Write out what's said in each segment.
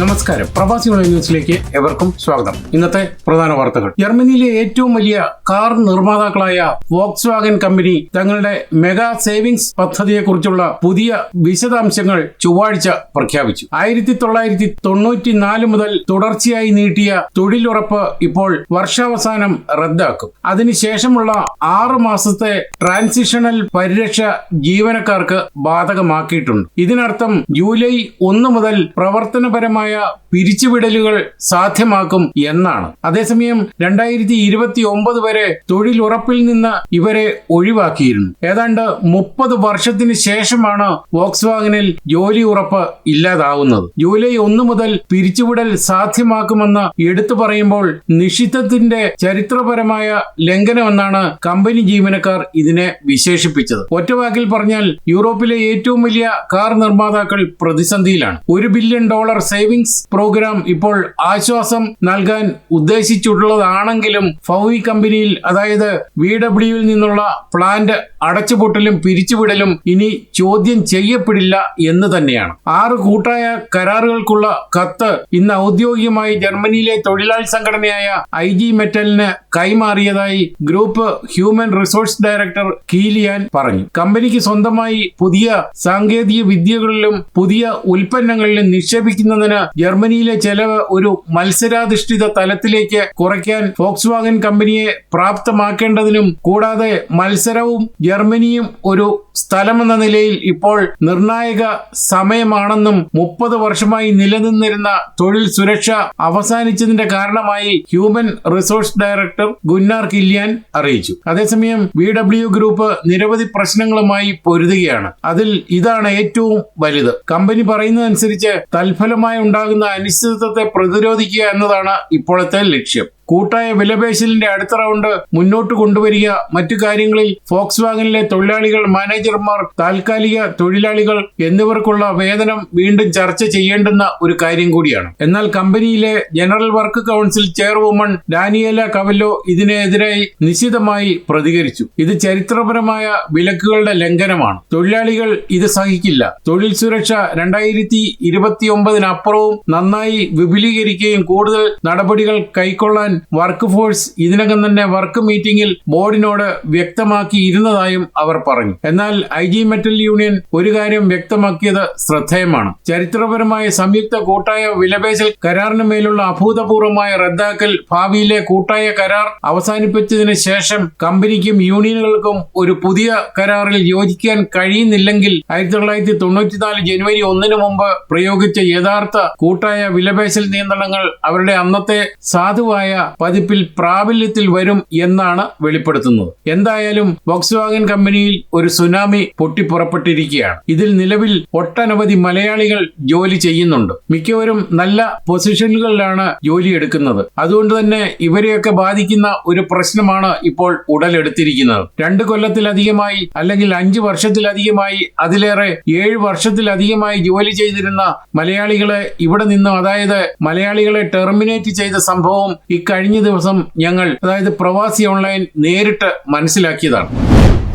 നമസ്കാരം. പ്രവാസി ന്യൂസിലേക്ക് എവർക്കും സ്വാഗതം. ഇന്നത്തെ പ്രധാന വാർത്തകൾ. ജർമ്മനിയിലെ ഏറ്റവും വലിയ കാർ നിർമ്മാതാക്കളായ വോക്സ് വാഗൻ കമ്പനി തങ്ങളുടെ മെഗാ സേവിങ്സ് പദ്ധതിയെക്കുറിച്ചുള്ള പുതിയ വിശദാംശങ്ങൾ ചൊവ്വാഴ്ച പ്രഖ്യാപിച്ചു. ആയിരത്തി തൊള്ളായിരത്തി തൊണ്ണൂറ്റിനാല് മുതൽ തുടർച്ചയായി നീട്ടിയ തൊഴിലുറപ്പ് ഇപ്പോൾ വർഷാവസാനം റദ്ദാക്കും. അതിനുശേഷമുള്ള ആറ് മാസത്തെ ട്രാൻസിഷണൽ പരിരക്ഷ ജീവനക്കാർക്ക് ബാധകമാക്കിയിട്ടുണ്ട്. ഇതിനർത്ഥം ജൂലൈ ഒന്ന് മുതൽ പ്രവർത്തനപരമായ പിരിച്ചുവിടലുകൾ സാധ്യമാക്കും എന്നാണ്. അതേസമയം രണ്ടായിരത്തി ഇരുപത്തി ഒമ്പത് വരെ തൊഴിലുറപ്പിൽ നിന്ന് ഇവരെ ഒഴിവാക്കിയിരുന്നു. ഏതാണ്ട് മുപ്പത് വർഷത്തിന് ശേഷമാണ് വോക്സ് വാഗനിൽ ജോലി ഉറപ്പ് ഇല്ലാതാവുന്നത്. ജൂലൈ ഒന്ന് മുതൽ പിരിച്ചുവിടൽ സാധ്യമാക്കുമെന്ന് എടുത്തു പറയുമ്പോൾ നിഷിദ്ധത്തിന്റെ ചരിത്രപരമായ ലംഘനമെന്നാണ് കമ്പനി ജീവനക്കാർ ഇതിനെ വിശേഷിപ്പിച്ചത്. ഒറ്റവാക്കിൽ പറഞ്ഞാൽ യൂറോപ്പിലെ ഏറ്റവും വലിയ കാർ നിർമ്മാതാക്കൾ പ്രതിസന്ധിയിലാണ്. ഒരു ബില്യൺ ഡോളർ സേവിങ്സ് പ്രോഗ്രാം ഇപ്പോൾ ആശ്വാസം നൽകാൻ ഉദ്ദേശിച്ചിട്ടുള്ളതാണെങ്കിലും ഫൗവി കമ്പനിയിൽ അതായത് വി ഡബ്ല്യുവിൽ നിന്നുള്ള പ്ലാന്റ് അടച്ചുപൂട്ടലും പിരിച്ചുവിടലും ഇനി ചോദ്യം ചെയ്യപ്പെടില്ല എന്ന് തന്നെയാണ്. ആറ് കൂട്ടായ കരാറുകൾക്കുള്ള കത്ത് ഇന്ന് ഔദ്യോഗികമായി ജർമ്മനിയിലെ തൊഴിലാളി സംഘടനയായ ഐ ജി മെറ്റലിന് കൈമാറിയതായി group human resource director Kilian പറഞ്ഞു. കമ്പനിക്ക് സ്വന്തമായി പുതിയ സാങ്കേതിക വിദ്യകളിലും പുതിയ ഉൽപ്പന്നങ്ങളിലും നിക്ഷേപിക്കുന്നതിന് ജർമ്മനിയിലെ ചെലവ് ഒരു മത്സരാധിഷ്ഠിത തലത്തിലേക്ക് കുറയ്ക്കാൻ ഫോക്സ് വാഗൻ കമ്പനിയെ പ്രാപ്തമാക്കേണ്ടതിനും കൂടാതെ മത്സരവും ജർമ്മനിയും ഒരു സ്ഥലമെന്ന നിലയിൽ ഇപ്പോൾ നിർണായക സമയമാണെന്നും മുപ്പത് വർഷമായി നിലനിന്നിരുന്ന തൊഴിൽ സുരക്ഷ അവസാനിച്ചതിന്റെ കാരണമായി human resource director Gunnar Kilian അറിയിച്ചു. അതേസമയം ബി ഡബ്ല്യു ഗ്രൂപ്പ് നിരവധി പ്രശ്നങ്ങളുമായി പൊരുതുകയാണ്. അതിൽ ഇതാണ് ഏറ്റവും വലുത്. കമ്പനി പറയുന്നതനുസരിച്ച് തൽഫലമായി ഉണ്ടാകുന്ന അനിശ്ചിതത്വത്തെ പ്രതിരോധിക്കുക എന്നതാണ് ഇപ്പോഴത്തെ ലക്ഷ്യം. കൂട്ടായ വിലപേശലിന്റെ അടുത്ത റൗണ്ട് മുന്നോട്ട് കൊണ്ടുവരിക. മറ്റു കാര്യങ്ങളിൽ ഫോക്സ് വാഗനിലെ തൊഴിലാളികൾ മാനേജർമാർ താൽക്കാലിക തൊഴിലാളികൾ എന്നിവർക്കുള്ള വേതനം വീണ്ടും ചർച്ച ചെയ്യേണ്ടുന്ന ഒരു കാര്യം കൂടിയാണ്. എന്നാൽ കമ്പനിയിലെ general work council chairwoman Daniela Cavallo ഇതിനെതിരായി നിശിതമായി പ്രതികരിച്ചു. ഇത് ചരിത്രപരമായ വിലക്കുകളുടെ ലംഘനമാണ്. തൊഴിലാളികൾ ഇത് സഹിക്കില്ല. തൊഴിൽ സുരക്ഷ രണ്ടായിരത്തി ഇരുപത്തിയൊമ്പതിനപ്പുറവും നന്നായി വിപുലീകരിക്കുകയും കൂടുതൽ നടപടികൾ കൈക്കൊള്ളാൻ വർക്ക് ഫോഴ്സ് ഇതിനകം തന്നെ വർക്ക് മീറ്റിംഗിൽ ബോർഡിനോട് വ്യക്തമാക്കിയിരുന്നതായും അവർ പറഞ്ഞു. എന്നാൽ ഐ ജി മെറ്റൽ യൂണിയൻ ഒരു കാര്യം വ്യക്തമാക്കിയത് ശ്രദ്ധേയമാണ്. ചരിത്രപരമായ സംയുക്ത കൂട്ടായ വിലപേശൽ കരാറിന് മേലുള്ള അഭൂതപൂർവമായ റദ്ദാക്കൽ ഭാവിയിലെ കൂട്ടായ കരാർ അവസാനിപ്പിച്ചതിന് ശേഷം കമ്പനിക്കും യൂണിയനുകൾക്കും ഒരു പുതിയ കരാറിൽ യോജിക്കാൻ കഴിയുന്നില്ലെങ്കിൽ ആയിരത്തി തൊള്ളായിരത്തി തൊണ്ണൂറ്റിനാല് ജനുവരി ഒന്നിന് മുമ്പ് പ്രയോഗിച്ച യഥാർത്ഥ കൂട്ടായ വിലപേശൽ നിയന്ത്രണങ്ങൾ അവരുടെ അന്നത്തെ സാധുവായ പതിപ്പിൽ പ്രാബല്യത്തിൽ വരും എന്നാണ് വെളിപ്പെടുത്തുന്നത്. എന്തായാലും വോക്സ്വാഗൻ കമ്പനിയിൽ ഒരു സുനാമി പൊട്ടിപ്പുറപ്പെട്ടിരിക്കുകയാണ്. ഇതിൽ നിലവിൽ ഒട്ടനവധി മലയാളികൾ ജോലി ചെയ്യുന്നുണ്ട്. മിക്കവരും നല്ല പൊസിഷനുകളിലാണ് ജോലി എടുക്കുന്നത്. അതുകൊണ്ട് തന്നെ ഇവരെയൊക്കെ ബാധിക്കുന്ന ഒരു പ്രശ്നമാണ് ഇപ്പോൾ ഉടലെടുത്തിരിക്കുന്നത്. രണ്ട് കൊല്ലത്തിലധികമായി അല്ലെങ്കിൽ അഞ്ച് വർഷത്തിലധികമായി അതിലേറെ ഏഴ് വർഷത്തിലധികമായി ജോലി ചെയ്തിരുന്ന മലയാളികളെ ഇവിടെ നിന്നും അതായത് മലയാളികളെ ടെർമിനേറ്റ് ചെയ്ത സംഭവം ഇക്കഴിഞ്ഞ ദിവസം ഞങ്ങൾ അതായത് പ്രവാസി ഓൺലൈൻ നേരിട്ട് മനസ്സിലാക്കിയതാണ്.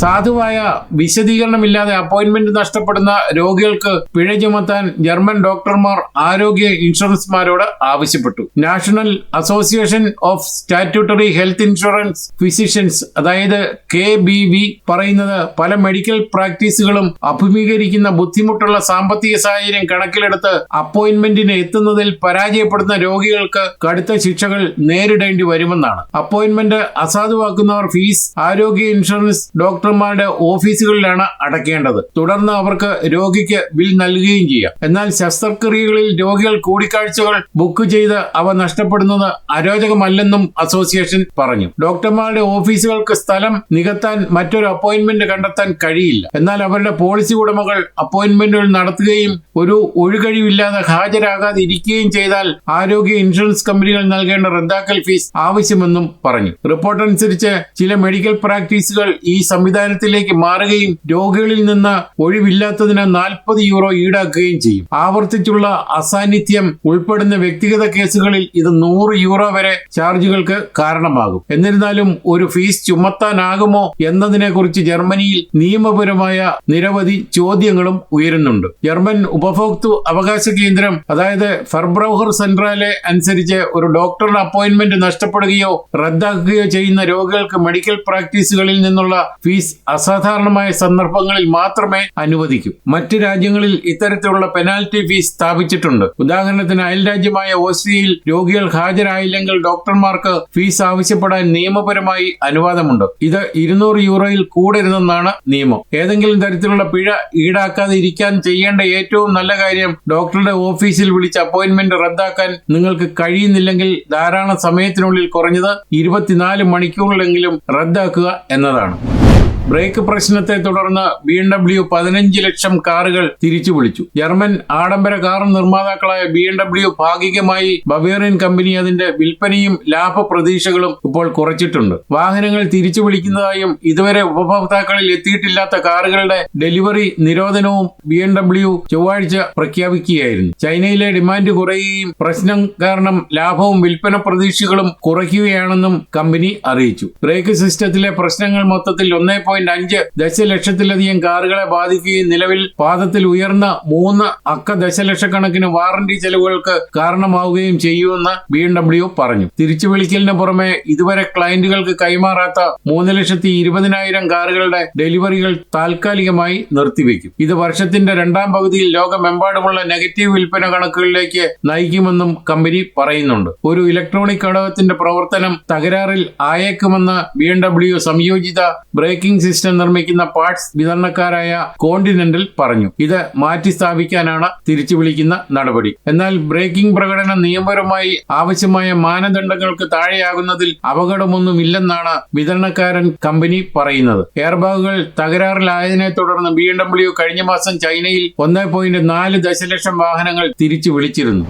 സാധുവായ വിശദീകരണമില്ലാതെ അപ്പോയിന്റ്മെന്റ് നഷ്ടപ്പെടുന്ന രോഗികൾക്ക് പിഴ ചുമത്താൻ ജർമ്മൻ ഡോക്ടർമാർ ആരോഗ്യ ഇൻഷുറൻസ്മാരോട് ആവശ്യപ്പെട്ടു. National association of statutory health insurance physicians അതായത് കെ ബി വി പറയുന്നത് പല മെഡിക്കൽ പ്രാക്ടീസുകളും അഭിമുഖീകരിക്കുന്ന ബുദ്ധിമുട്ടുള്ള സാമ്പത്തിക സാഹചര്യം കണക്കിലെടുത്ത് അപ്പോയിന്റ്മെന്റിന് എത്തുന്നതിൽ പരാജയപ്പെടുന്ന രോഗികൾക്ക് കടുത്ത ശിക്ഷകൾ നേരിടേണ്ടി വരുമെന്നാണ്. അപ്പോയിന്റ്മെന്റ് അസാധുവാക്കുന്നവർ ഫീസ് ആരോഗ്യ ഇൻഷുറൻസ് ഡോക്ടർമാരുടെ ഓഫീസുകളിലാണ് അടയ്ക്കേണ്ടത്. തുടർന്ന് അവർക്ക് രോഗിക്ക് ബിൽ നൽകുകയും ചെയ്യാം. എന്നാൽ ശസ്ത്രക്രിയകളിൽ രോഗികൾ കൂടിക്കാഴ്ചകൾ ബുക്ക് ചെയ്ത് അവ നഷ്ടപ്പെടുന്നത് അരോചകമല്ലെന്നും അസോസിയേഷൻ പറഞ്ഞു. ഡോക്ടർമാരുടെ ഓഫീസുകൾക്ക് സ്ഥലം നികത്താൻ മറ്റൊരു അപ്പോയിന്റ്മെന്റ് കണ്ടെത്താൻ കഴിയില്ല. എന്നാൽ അവരുടെ പോളിസി ഉടമകൾ അപ്പോയിന്റ്മെന്റുകൾ നടത്തുകയും ഒരു ഒഴുകഴിവില്ലാതെ ഹാജരാകാതെ ഇരിക്കുകയും ചെയ്താൽ ആരോഗ്യ ഇൻഷുറൻസ് കമ്പനികൾ നൽകേണ്ട റദ്ദാക്കൽ ഫീസ് ആവശ്യമെന്നും പറഞ്ഞു. റിപ്പോർട്ട് അനുസരിച്ച് ചില മെഡിക്കൽ പ്രാക്ടീസുകൾ ഈ സംവിധാനം സംവിധാനത്തിലേക്ക് മാറുകയും രോഗികളിൽ നിന്ന് ഒഴിവില്ലാത്തതിന് നാൽപ്പത് യൂറോ ഈടാക്കുകയും ചെയ്യും. ആവർത്തിച്ചുള്ള അസാന്നിധ്യം ഉൾപ്പെടുന്ന വ്യക്തിഗത കേസുകളിൽ ഇത് നൂറ് യൂറോ വരെ ചാർജുകൾക്ക് കാരണമാകും. എന്നിരുന്നാലും ഒരു ഫീസ് ചുമത്താനാകുമോ എന്നതിനെക്കുറിച്ച് ജർമ്മനിയിൽ നിയമപരമായ നിരവധി ചോദ്യങ്ങളും ഉയരുന്നുണ്ട്. ജർമ്മൻ ഉപഭോക്തൃ അവകാശ കേന്ദ്രം അതായത് ഫർബ്രൗഹർ സെൻട്രാലെ അനുസരിച്ച് ഒരു ഡോക്ടറുടെ അപ്പോയിന്റ്മെന്റ് നഷ്ടപ്പെടുകയോ റദ്ദാക്കുകയോ ചെയ്യുന്ന രോഗികൾക്ക് മെഡിക്കൽ പ്രാക്ടീസുകളിൽ നിന്നുള്ള ഫീസ് അസാധാരണമായ സന്ദർഭങ്ങളിൽ മാത്രമേ അനുവദിക്കൂ. മറ്റ് രാജ്യങ്ങളിൽ ഇത്തരത്തിലുള്ള പെനാൽറ്റി ഫീസ് സ്ഥാപിച്ചിട്ടുണ്ട്. ഉദാഹരണത്തിന് അയൽ രാജ്യമായ ഓസ്ട്രിയയിൽ രോഗികൾ ഹാജരായില്ലെങ്കിൽ ഡോക്ടർമാർക്ക് ഫീസ് ആവശ്യപ്പെടാൻ നിയമപരമായി അനുവാദമുണ്ട്. ഇത് ഇരുന്നൂറ് യൂറോയിൽ കൂടരുതെന്നാണ് നിയമം. ഏതെങ്കിലും തരത്തിലുള്ള പിഴ ഈടാക്കാതെ ഇരിക്കാൻ ചെയ്യേണ്ട ഏറ്റവും നല്ല കാര്യം ഡോക്ടറുടെ ഓഫീസിൽ വിളിച്ച് അപ്പോയിന്റ്മെന്റ് റദ്ദാക്കാൻ നിങ്ങൾക്ക് കഴിയുന്നില്ലെങ്കിൽ ധാരാളം സമയത്തിനുള്ളിൽ കുറഞ്ഞത് ഇരുപത്തിനാല് മണിക്കൂറിലെങ്കിലും റദ്ദാക്കുക എന്നതാണ്. ബ്രേക്ക് പ്രശ്നത്തെ തുടർന്ന് ബി എം ഡബ്ല്യു പതിനഞ്ച് ലക്ഷം കാറുകൾ തിരിച്ചു വിളിച്ചു. ജർമ്മൻ ആഡംബര കാർ നിർമ്മാതാക്കളായ ബി എം ഡബ്ല്യു ഭാഗികമായി ബവേറിയൻ കമ്പനി അതിന്റെ വിൽപ്പനയും ലാഭ പ്രതീക്ഷകളും ഇപ്പോൾ കുറച്ചിട്ടുണ്ട്. വാഹനങ്ങൾ തിരിച്ചു വിളിക്കുന്നതായും ഇതുവരെ ഉപഭോക്താക്കളിൽ എത്തിയിട്ടില്ലാത്ത കാറുകളുടെ ഡെലിവറി നിരോധനവും ബി എം ഡബ്ല്യു ചൊവ്വാഴ്ച പ്രഖ്യാപിക്കുകയായിരുന്നു. ചൈനയിലെ ഡിമാൻഡ് കുറയുകയും പ്രശ്നം കാരണം ലാഭവും വിൽപ്പന പ്രതീക്ഷകളും കുറയ്ക്കുകയാണെന്നും കമ്പനി അറിയിച്ചു. ബ്രേക്ക് സിസ്റ്റത്തിലെ പ്രശ്നങ്ങൾ മൊത്തത്തിൽ ഒന്നേ പോയിന്റ് അഞ്ച് ദശലക്ഷത്തിലധികം കാറുകളെ ബാധിക്കുകയും നിലവിൽ പാദത്തിൽ ഉയർന്ന മൂന്ന് അക്ക ദശലക്ഷക്കണക്കിന് വാറന്റി ചെലവുകൾക്ക് കാരണമാവുകയും ചെയ്യുമെന്ന് ബി എം ഡബ്ല്യു പറഞ്ഞു. തിരിച്ചു വിളിക്കലിന് പുറമെ ഇതുവരെ ക്ലയന്റുകൾക്ക് കൈമാറാത്ത മൂന്ന് ലക്ഷത്തി ഇരുപതിനായിരം കാറുകളുടെ ഡെലിവറികൾ താൽക്കാലികമായി നിർത്തിവെക്കും ഇത് വർഷത്തിന്റെ രണ്ടാം പകുതിയിൽ ലോകമെമ്പാടുമുള്ള നെഗറ്റീവ് വിൽപ്പന കണക്കുകളിലേക്ക് നയിക്കുമെന്നും കമ്പനി പറയുന്നുണ്ട്. ഒരു ഇലക്ട്രോണിക് ഘടകത്തിന്റെ പ്രവർത്തനം തകരാറിൽ ആയേക്കുമെന്ന് ബി എം ഡബ്ല്യു സംയോജിത ബ്രേക്കിംഗ് സിസ്റ്റം നിർമ്മിക്കുന്ന പാർട്സ് വിതരണക്കാരായ കോണ്ടിനെന്റൽ പറഞ്ഞു. ഇത് മാറ്റി സ്ഥാപിക്കാനാണ് തിരിച്ചു വിളിക്കുന്ന നടപടി. എന്നാൽ ബ്രേക്കിംഗ് പ്രകടനം നിയമപരമായി ആവശ്യമായ മാനദണ്ഡങ്ങൾക്ക് താഴെയാകുന്നതിൽ അപകടമൊന്നുമില്ലെന്നാണ് വിതരണക്കാരൻ കമ്പനി പറയുന്നത്. എയർബാഗുകൾ തകരാറിലായതിനെ തുടർന്ന് ബി എം ഡബ്ല്യു കഴിഞ്ഞ മാസം ചൈനയിൽ ഒന്ന് പോയിന്റ് നാല് ദശലക്ഷം വാഹനങ്ങൾ തിരിച്ചു വിളിച്ചിരുന്നു.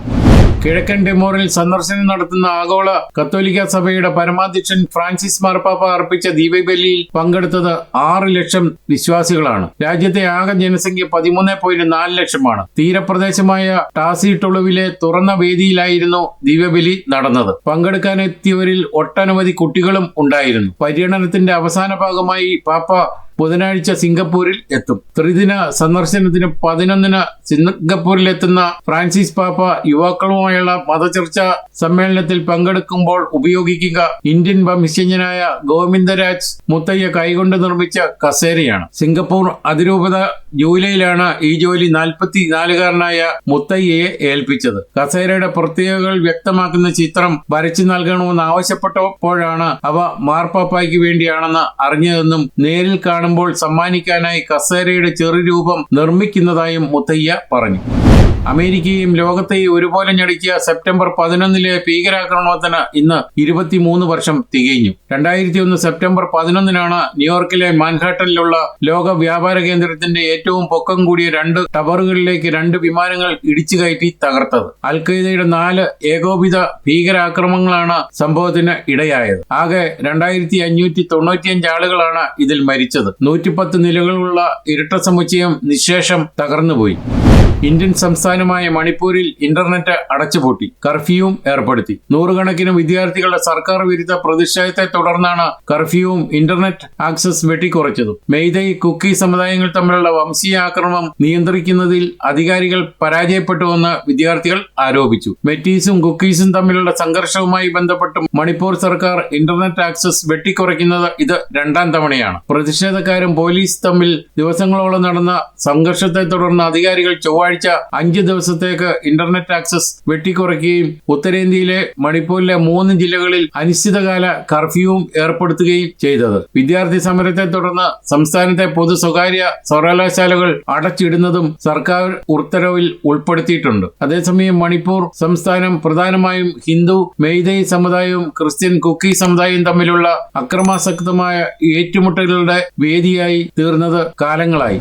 കിഴക്കൻ ഡെമോറിൽ സന്ദർശനം നടത്തുന്ന ആഗോള കത്തോലിക്ക സഭയുടെ പരമാധ്യക്ഷൻ ഫ്രാൻസിസ് മാർപ്പാപ്പ അർപ്പിച്ച ദീപബലിയിൽ പങ്കെടുത്തത് ആറ് ലക്ഷം വിശ്വാസികളാണ്. രാജ്യത്തെ ആകെ ജനസംഖ്യ പതിമൂന്ന് പോയിന്റ് നാല് ലക്ഷമാണ്. തീരപ്രദേശമായ ടാസി ടൊളുവിലെ തുറന്ന വേദിയിലായിരുന്നു ദീപബലി നടന്നത്. പങ്കെടുക്കാനെത്തിയവരിൽ ഒട്ടനവധി കുട്ടികളും ഉണ്ടായിരുന്നു. പര്യടനത്തിന്റെ അവസാന ഭാഗമായി പാപ്പ ബുധനാഴ്ച സിംഗപ്പൂരിൽ എത്തും. ത്രിദിന സന്ദർശനത്തിന് പതിനൊന്നിന് സിംഗപ്പൂരിൽ എത്തുന്ന ഫ്രാൻസിസ് പാപ്പ യുവാക്കളുമായുള്ള മതചർച്ച സമ്മേളനത്തിൽ പങ്കെടുക്കുമ്പോൾ ഉപയോഗിക്കുക. ഇന്ത്യൻ വംശജനായ ഗോവിന്ദരാജ് മുത്തയ്യ കൈകൊണ്ട് നിർമ്മിച്ച കസേരയാണ്. സിംഗപ്പൂർ അതിരൂപത ജൂലൈയിലാണ് ഈ ജോലി നാൽപ്പത്തി നാലുകാരനായ മുത്തയ്യയെ ഏൽപ്പിച്ചത്. കസേരയുടെ പ്രത്യേകതകൾ വ്യക്തമാക്കുന്ന ചിത്രം വരച്ചു നൽകണമെന്ന് ആവശ്യപ്പെട്ടപ്പോഴാണ് അവ മാർപ്പാപ്പായ്ക്ക് വേണ്ടിയാണെന്ന് അറിഞ്ഞതെന്നും നേരിൽ കാണുമ്പോൾ സമ്മാനിക്കാനായി കസേരയുടെ ചെറുരൂപം നിർമ്മിക്കുന്നതായും മുത്തയ്യ പറഞ്ഞു. അമേരിക്കയും ലോകത്തെയും ഒരുപോലെ ഞെടുക്കിയ സെപ്റ്റംബർ പതിനൊന്നിലെ ഭീകരാക്രമണത്തിന് ഇന്ന് ഇരുപത്തിമൂന്ന് വർഷം തികഞ്ഞു. രണ്ടായിരത്തി ഒന്ന് സെപ്റ്റംബർ പതിനൊന്നിനാണ് ന്യൂയോർക്കിലെ മാൻഹാട്ടനിലുള്ള ലോക വ്യാപാര കേന്ദ്രത്തിന്റെ ഏറ്റവും പൊക്കം കൂടിയ രണ്ട് ടവറുകളിലേക്ക് രണ്ട് വിമാനങ്ങൾ ഇടിച്ചു കയറ്റി തകർത്തത്. അൽ ഖയ്ദയുടെ നാല് ഏകോപിത ഭീകരാക്രമണങ്ങളാണ് സംഭവത്തിന് ഇടയായത്. ആകെ രണ്ടായിരത്തി അഞ്ഞൂറ്റി തൊണ്ണൂറ്റിയഞ്ച് ആളുകളാണ് ഇതിൽ മരിച്ചത്. നൂറ്റിപ്പത്ത് നിലകളുള്ള ഇരട്ട സമുച്ചയം നിശേഷം തകർന്നുപോയി. ഇന്ത്യൻ സംസ്ഥാനമായ മണിപ്പൂരിൽ ഇന്റർനെറ്റ് അടച്ചുപൂട്ടി കർഫ്യൂവും ഏർപ്പെടുത്തി. നൂറുകണക്കിന് വിദ്യാർത്ഥികളുടെ സർക്കാർ വിരുദ്ധ പ്രതിഷേധത്തെ തുടർന്നാണ് കർഫ്യൂവും ഇന്റർനെറ്റ് ആക്സസ് വെട്ടിക്കുറച്ചതും. മെയ്തൈ കുക്കി സമുദായങ്ങൾ തമ്മിലുള്ള വംശീയ ആക്രമണം നിയന്ത്രിക്കുന്നതിൽ അധികാരികൾ പരാജയപ്പെട്ടുവെന്ന് വിദ്യാർത്ഥികൾ ആരോപിച്ചു. മെറ്റീസും കുക്കീസും തമ്മിലുള്ള സംഘർഷവുമായി ബന്ധപ്പെട്ട് മണിപ്പൂർ സർക്കാർ ഇന്റർനെറ്റ് ആക്സസ് വെട്ടിക്കുറയ്ക്കുന്നത് ഇത് രണ്ടാം തവണയാണ്. പ്രതിഷേധക്കാരും പോലീസ് തമ്മിൽ ദിവസങ്ങളോളം നടന്ന സംഘർഷത്തെ തുടർന്ന് അധികാരികൾ ചൊവ്വാഴ്ച അഞ്ച് ദിവസത്തേക്ക് ഇന്റർനെറ്റ് ആക്സസ് വെട്ടിക്കുറയ്ക്കുകയും ഉത്തരേന്ത്യയിലെ മണിപ്പൂരിലെ മൂന്ന് ജില്ലകളിൽ അനിശ്ചിതകാല കർഫ്യൂവും ഏർപ്പെടുത്തുകയും ചെയ്തത്. വിദ്യാർത്ഥി സമരത്തെ തുടർന്ന് സംസ്ഥാനത്തെ പൊതു സ്വകാര്യ സർവകലാശാലകൾ അടച്ചിടുന്നതും സർക്കാർ ഉത്തരവിൽ ഉൾപ്പെടുത്തിയിട്ടുണ്ട്. അതേസമയം മണിപ്പൂർ സംസ്ഥാനം പ്രധാനമായും ഹിന്ദു മെയ്തൈ സമുദായവും ക്രിസ്ത്യൻ കുക്കി സമുദായവും തമ്മിലുള്ള അക്രമാസക്തമായ ഏറ്റുമുട്ടലുകളുടെ വേദിയായി തീർന്നത് കാലങ്ങളായി.